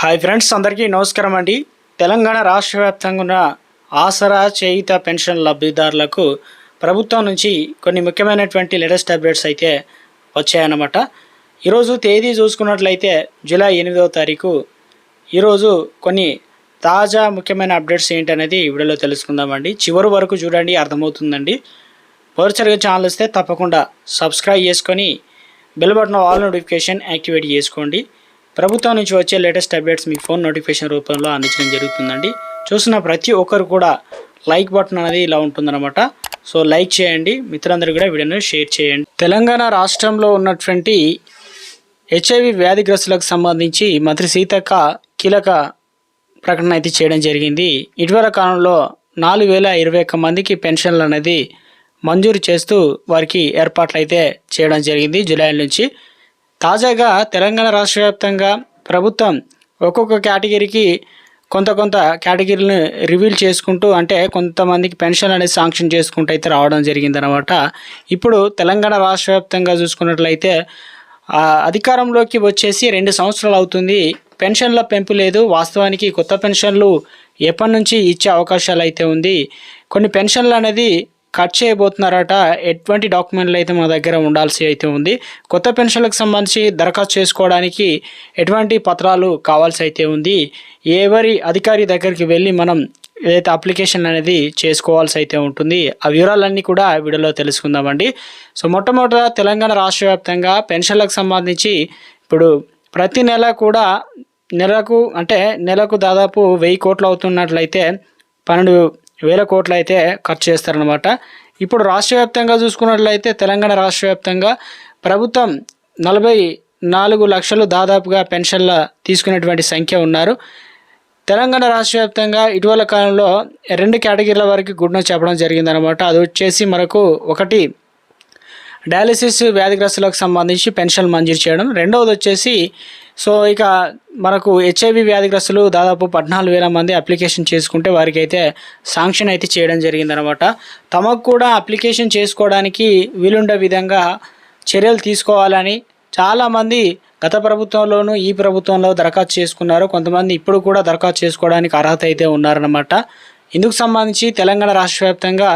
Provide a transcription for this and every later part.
Hi friends అందరికీ నమస్కారం అండి. తెలంగాణ రాష్ట్ర వ్యాప్తంగా ఉన్న ఆసరా చేయిత పెన్షన్ లబ్ధిదారులకు ప్రభుత్వం నుంచి కొన్ని ముఖ్యమైనటువంటి లేటెస్ట్ అప్డేట్స్ అయితే వచ్చాయన్నమాట. ఈరోజు తేదీ చూసుకున్నట్లయితే జూలై ఎనిమిదవ తారీఖు. ఈరోజు కొన్ని తాజా ముఖ్యమైన అప్డేట్స్ ఏంటనేది వీడియోలో తెలుసుకుందామండి. చివరి వరకు చూడండి అర్థమవుతుందండి. మొదటిసారిగా ఛానల్ వస్తే తప్పకుండా సబ్స్క్రైబ్ చేసుకొని bell button all notification activate చేసుకోండి. ప్రభుత్వం నుంచి వచ్చే లేటెస్ట్ అప్డేట్స్ మీకు ఫోన్ నోటిఫికేషన్ రూపంలో అందించడం జరుగుతుందండి. చూసిన ప్రతి ఒక్కరు కూడా లైక్ బటన్ అనేది ఇలా ఉంటుందన్నమాట. సో లైక్ చేయండి. మిత్రులందరూ కూడా వీడియోను షేర్ చేయండి. తెలంగాణ రాష్ట్రంలో ఉన్నటువంటి హెచ్ఐవి వ్యాధిగ్రస్తులకు సంబంధించి మంత్రి సీతక్క కీలక ప్రకటన అయితే చేయడం జరిగింది. ఇటీవల కాలంలో నాలుగు వేల ఇరవై ఒక్క మందికి పెన్షన్లు అనేది మంజూరు చేస్తూ వారికి ఏర్పాట్లు అయితే చేయడం జరిగింది. జూలై నుంచి తాజాగా తెలంగాణ రాష్ట్ర వ్యాప్తంగా ప్రభుత్వం ఒక్కొక్క కేటగిరీకి కొంత కొంత కేటగిరీలను రివీల్ చేసుకుంటూ అంటే కొంతమందికి పెన్షన్ అనేది శాంక్షన్ చేసుకుంటూ అయితే రావడం జరిగిందనమాట ఇప్పుడు తెలంగాణ రాష్ట్ర వ్యాప్తంగా చూసుకున్నట్లయితే అధికారంలోకి వచ్చేసి రెండు సంవత్సరాలు అవుతుంది. పెన్షన్ల పెంపు లేదు. వాస్తవానికి కొత్త పెన్షన్లు ఎప్పటి నుంచి ఇచ్చే అవకాశాలు అయితే ఉంది. కొన్ని పెన్షన్లు అనేది కట్ చేయబోతున్నారట. ఎటువంటి డాక్యుమెంట్లు అయితే మా దగ్గర ఉండాల్సి అయితే ఉంది. కొత్త పెన్షన్లకు సంబంధించి దరఖాస్తు చేసుకోవడానికి ఎటువంటి పత్రాలు కావాల్సి అయితే ఉంది. ఎవరి అధికారి దగ్గరికి వెళ్ళి మనం ఏదైతే అప్లికేషన్ అనేది చేసుకోవాల్సి అయితే ఉంటుంది. ఆ వివరాలన్నీ కూడా వీడియోలో తెలుసుకుందామండి. సో మొట్టమొదట తెలంగాణ రాష్ట్ర వ్యాప్తంగా పెన్షన్లకు సంబంధించి ఇప్పుడు ప్రతి నెల కూడా నెలకు అంటే నెలకు దాదాపు వెయ్యి కోట్లు అవుతున్నట్లయితే పన్నెండు వేల కోట్లు అయితే ఖర్చు చేస్తారనమాట ఇప్పుడు రాష్ట్ర వ్యాప్తంగా చూసుకున్నట్లయితే తెలంగాణ రాష్ట్ర వ్యాప్తంగా ప్రభుత్వం నలభై నాలుగు లక్షలు దాదాపుగా పెన్షన్ల తీసుకునేటువంటి సంఖ్య ఉన్నారు. తెలంగాణ రాష్ట్ర వ్యాప్తంగా ఇటీవల కాలంలో రెండు కేటగిరీల వరకు గుడ్న చెప్పడం జరిగిందనమాట అది వచ్చేసి మనకు ఒకటి డయాలసిస్ వ్యాధిగ్రస్తులకు సంబంధించి పెన్షన్ మంజూరు చేయడం. రెండవది వచ్చేసి సో ఇక మనకు హెచ్ఐవి వ్యాధిగ్రస్తులు దాదాపు పద్నాలుగు వేల మంది అప్లికేషన్ చేసుకుంటే వారికి అయితే శాంక్షన్ అయితే చేయడం జరిగిందనమాట. తమకు కూడా అప్లికేషన్ చేసుకోవడానికి వీలుండే విధంగా చర్యలు తీసుకోవాలని చాలామంది గత ప్రభుత్వంలోనూ ఈ ప్రభుత్వంలో దరఖాస్తు చేసుకున్నారు. కొంతమంది ఇప్పుడు కూడా దరఖాస్తు చేసుకోవడానికి అర్హత అయితే ఉన్నారన్నమాట ఇందుకు సంబంధించి తెలంగాణ రాష్ట్ర వ్యాప్తంగా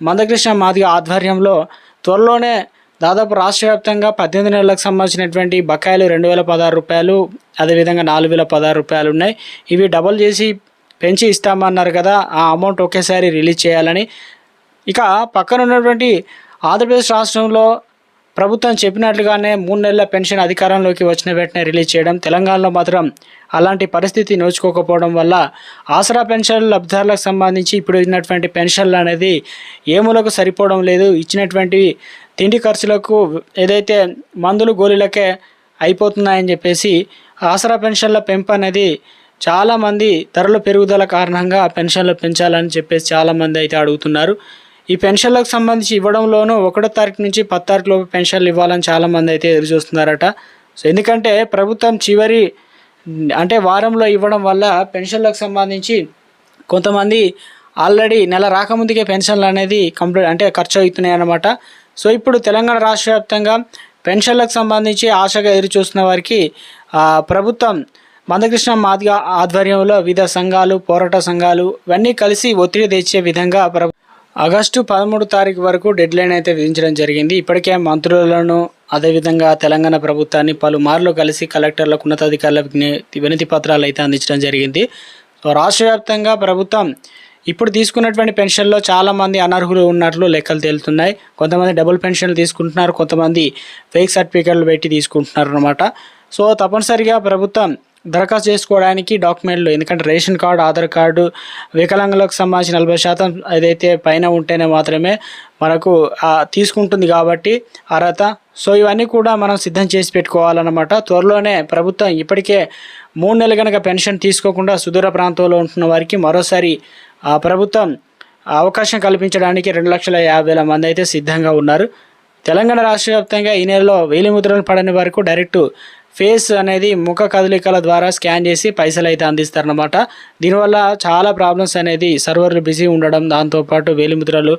మందకృష్ణ మాదిగ ఆధ్వర్యంలో త్వరలోనే దాదాపు రాష్ట్ర వ్యాప్తంగా పద్దెనిమిది నెలలకు సంబంధించినటువంటి బకాయిలు రెండు వేల పదహారు రూపాయలు అదేవిధంగా నాలుగు వేల పదహారు రూపాయలు ఉన్నాయి. ఇవి డబల్ చేసి పెంచి ఇస్తామన్నారు కదా ఆ అమౌంట్ ఒకేసారి రిలీజ్ చేయాలని. ఇక పక్కన ఉన్నటువంటి ఆంధ్రప్రదేశ్ రాష్ట్రంలో ప్రభుత్వం చెప్పినట్లుగానే మూడు నెలల పెన్షన్ అధికారంలోకి వచ్చిన వెంటనే రిలీజ్ చేయడం తెలంగాణలో మాత్రం అలాంటి పరిస్థితి నోచుకోకపోవడం వల్ల ఆసరా పెన్షన్ లబ్ధిదారులకు సంబంధించి ఇప్పుడు ఇచ్చినటువంటి పెన్షన్లు అనేది ఏ మూలకు సరిపోవడం లేదు. ఇచ్చినటువంటి తిండి ఖర్చులకు ఏదైతే మందులు గోళీలకే అయిపోతున్నాయని చెప్పేసి ఆసరా పెన్షన్ల పెంపు అనేది చాలామంది ధరల పెరుగుదల కారణంగా పెన్షన్లు పెంచాలని చెప్పేసి చాలామంది అయితే అడుగుతున్నారు. ఈ పెన్షన్లకు సంబంధించి ఇవ్వడంలోనూ ఒకటో తారీఖు నుంచి పది తారీఖు లోపు పెన్షన్లు ఇవ్వాలని చాలామంది అయితే ఎదురు చూస్తున్నారట. సో ఎందుకంటే ప్రభుత్వం చివరి అంటే వారంలో ఇవ్వడం వల్ల పెన్షన్లకు సంబంధించి కొంతమంది ఆల్రెడీ నెల రాకముందుకే పెన్షన్లు అనేది కంప్లీట్ అంటే ఖర్చు అవుతున్నాయి అన్నమాట. సో ఇప్పుడు తెలంగాణ రాష్ట్ర వ్యాప్తంగా పెన్షన్లకు సంబంధించి ఆశగా ఎదురుచూస్తున్న వారికి ప్రభుత్వం మందకృష్ణ మాదిగా ఆధ్వర్యంలో వివిధ సంఘాలు పోరాట సంఘాలు ఇవన్నీ కలిసి ఒత్తిడి తెచ్చే విధంగా ప్రభు ఆగస్టు పదమూడు తారీఖు వరకు డెడ్లైన్ అయితే విధించడం జరిగింది. ఇప్పటికే మంత్రులను అదేవిధంగా తెలంగాణ ప్రభుత్వాన్ని పలుమార్లు కలిసి కలెక్టర్లకు ఉన్నతాధికారులకి వినతి పత్రాలు అయితే అందించడం జరిగింది. రాష్ట్ర వ్యాప్తంగా ప్రభుత్వం ఇప్పుడు తీసుకున్నటువంటి పెన్షన్లో చాలామంది అనర్హులు ఉన్నట్లు లెక్కలు తేలుతున్నాయి. కొంతమంది డబుల్ పెన్షన్లు తీసుకుంటున్నారు కొంతమంది ఫేక్ సర్టిఫికెట్లు పెట్టి తీసుకుంటున్నారు అనమాట సో తప్పనిసరిగా ప్రభుత్వం దరఖాస్తు చేసుకోవడానికి డాక్యుమెంట్లు ఎందుకంటే రేషన్ కార్డు ఆధార్ కార్డు వికలాంగులకు సంబంధించి నలభై శాతం ఏదైతే పైన ఉంటేనే మాత్రమే మనకు తీసుకుంటుంది కాబట్టి అర్హత. సో ఇవన్నీ కూడా మనం సిద్ధం చేసి పెట్టుకోవాలన్నమాట. త్వరలోనే ప్రభుత్వం ఇప్పటికే మూడు నెలలు కనుక పెన్షన్ తీసుకోకుండా సుదూర ప్రాంతంలో ఉంటున్న వారికి మరోసారి ఆ ప్రభుత్వం అవకాశం కల్పించడానికి రెండు లక్షల యాభై వేల మంది అయితే సిద్ధంగా ఉన్నారు. తెలంగాణ రాష్ట్ర వ్యాప్తంగా ఈ నెలలో వేలిముద్రలు పడని వరకు డైరెక్ట్ ఫేస్ అనేది ముఖ కదలికల ద్వారా స్కాన్ చేసి పైసలు అయితే అందిస్తారనమాట దీనివల్ల చాలా ప్రాబ్లమ్స్ అనేది సర్వర్లు బిజీ ఉండడం దాంతోపాటు వేలిముద్రలు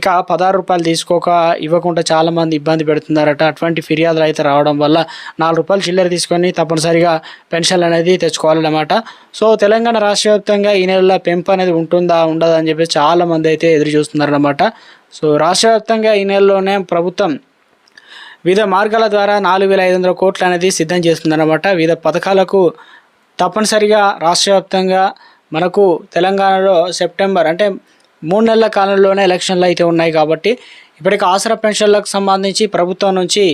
ఇక పదహారు రూపాయలు తీసుకోక ఇవ్వకుండా చాలామంది ఇబ్బంది పెడుతున్నారట. అటువంటి ఫిర్యాదులు అయితే రావడం వల్ల నాలుగు రూపాయలు చిల్లర తీసుకొని తప్పనిసరిగా పెన్షన్ అనేది తెచ్చుకోవాలన్నమాట. సో తెలంగాణ రాష్ట్ర వ్యాప్తంగా ఈ నెలలో పెంపు అనేది ఉంటుందా ఉండదా అని చెప్పి చాలామంది అయితే ఎదురు చూస్తున్నారన్నమాట. సో రాష్ట్ర వ్యాప్తంగా ఈ నెలలోనే ప్రభుత్వం వివిధ మార్గాల ద్వారా నాలుగు వేల ఐదు వందల కోట్లు అనేది సిద్ధం చేస్తుందన్నమాట. వివిధ పథకాలకు తప్పనిసరిగా రాష్ట్ర వ్యాప్తంగా మనకు తెలంగాణలో సెప్టెంబర్ అంటే మూడు నెలల కాలంలోనే ఎలక్షన్లు అయితే ఉన్నాయి కాబట్టి ఇప్పటికి ఆసరా పెన్షన్లకు సంబంధించి ప్రభుత్వం నుంచి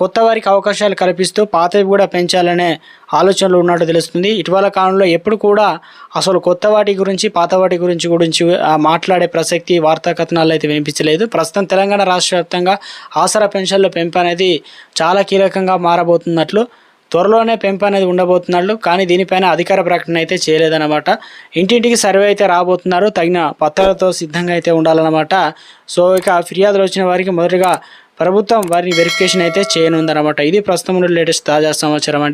కొత్త వారికి అవకాశాలు కల్పిస్తూ పాతవి కూడా పెంచాలనే ఆలోచనలు ఉన్నట్టు తెలుస్తుంది. ఇటీవల కాలంలో ఎప్పుడు కూడా అసలు కొత్త వాటి గురించి పాత వాటి గురించి గురించి మాట్లాడే ప్రసక్తి వార్తా కథనాలు అయితే వినిపించలేదు. ప్రస్తుతం తెలంగాణ రాష్ట్ర వ్యాప్తంగా ఆసరా పెన్షన్ల పెంపు అనేది చాలా కీలకంగా మారబోతున్నట్లు త్వరలోనే పెంపు అనేది ఉండబోతున్నట్లు కానీ దీనిపైన అధికార ప్రకటన అయితే చేయలేదన్నమాట. ఇంటింటికి సర్వే అయితే రాబోతున్నారు. తగిన పత్రాలతో సిద్ధంగా అయితే ఉండాలన్నమాట. సో ఇక ఫిర్యాదులు వచ్చిన వారికి మొదటగా ప్రభుత్వం వారిని వెరిఫికేషన్ అయితే చేయనుందన్నమాట. ఇది ప్రస్తుతం లేటెస్ట్ తాజా సమాచారం